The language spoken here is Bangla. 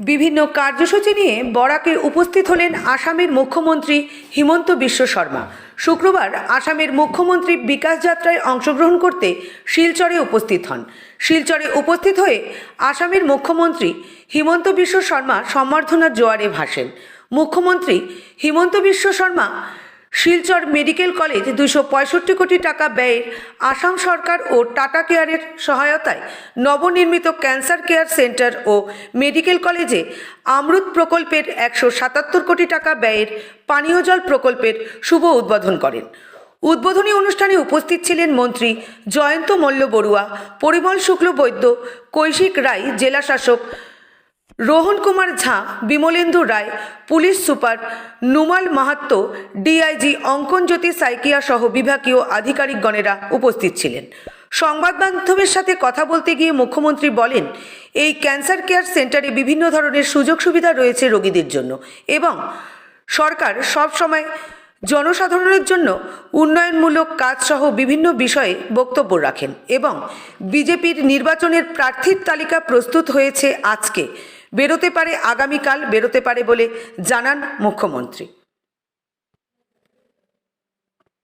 বিভিন্ন কার্যসূচি নিয়ে বরাকে উপস্থিত হলেন আসামের মুখ্যমন্ত্রী হিমন্ত বিশ্ব শর্মা। শুক্রবার আসামের মুখ্যমন্ত্রী বিকাশ যাত্রায় অংশগ্রহণ করতে শিলচরে উপস্থিত হন। শিলচরে উপস্থিত হয়ে আসামের মুখ্যমন্ত্রী হিমন্ত বিশ্ব শর্মা সম্বর্ধনা জোয়ারে ভাসেন। মুখ্যমন্ত্রী হিমন্ত বিশ্ব শর্মা শিলচর মেডিকেল কলেজ দুশো পঁয়ষট্টি কোটি টাকা ব্যয়ের আসাম সরকার ও টাটা কেয়ারের সহায়তায় নবনির্মিত ক্যান্সার কেয়ার সেন্টার ও মেডিকেল কলেজে আমরুত প্রকল্পের একশো সাতাত্তর কোটি টাকা ব্যয়ের পানীয় জল প্রকল্পের শুভ উদ্বোধন করেন। উদ্বোধনী অনুষ্ঠানে উপস্থিত ছিলেন মন্ত্রী জয়ন্ত মল্ল বড়ুয়া, পরিমল শুক্ল বৈদ্য, কৈশিক রায়, জেলা শাসক Rohan Kumar Jha, Bimalendu Roy, police super Numal Mahatma DIG Ankanjyoti Saikia সহ বিভাগীয় আধিকারিকগণেরা উপস্থিত ছিলেন। সংবাদ মাধ্যমের সাথে কথা বলতে গিয়ে মুখ্যমন্ত্রী বলেন, এই ক্যান্সার কেয়ার সেন্টারে বিভিন্ন ধরনের সুযোগ সুবিধা রয়েছে রোগীদের জন্য এবং সরকার সব সময় জনসাধারণের জন্য উন্নয়নমূলক কাজসহ বিভিন্ন বিষয়ে বক্তব্য রাখেন এবং বিজেপির নির্বাচনের প্রার্থীর তালিকা প্রস্তুত হয়েছে আজকে। বেরোতে পারে আগামীকাল বেরোতে পারে বলে জানান মুখ্যমন্ত্রী।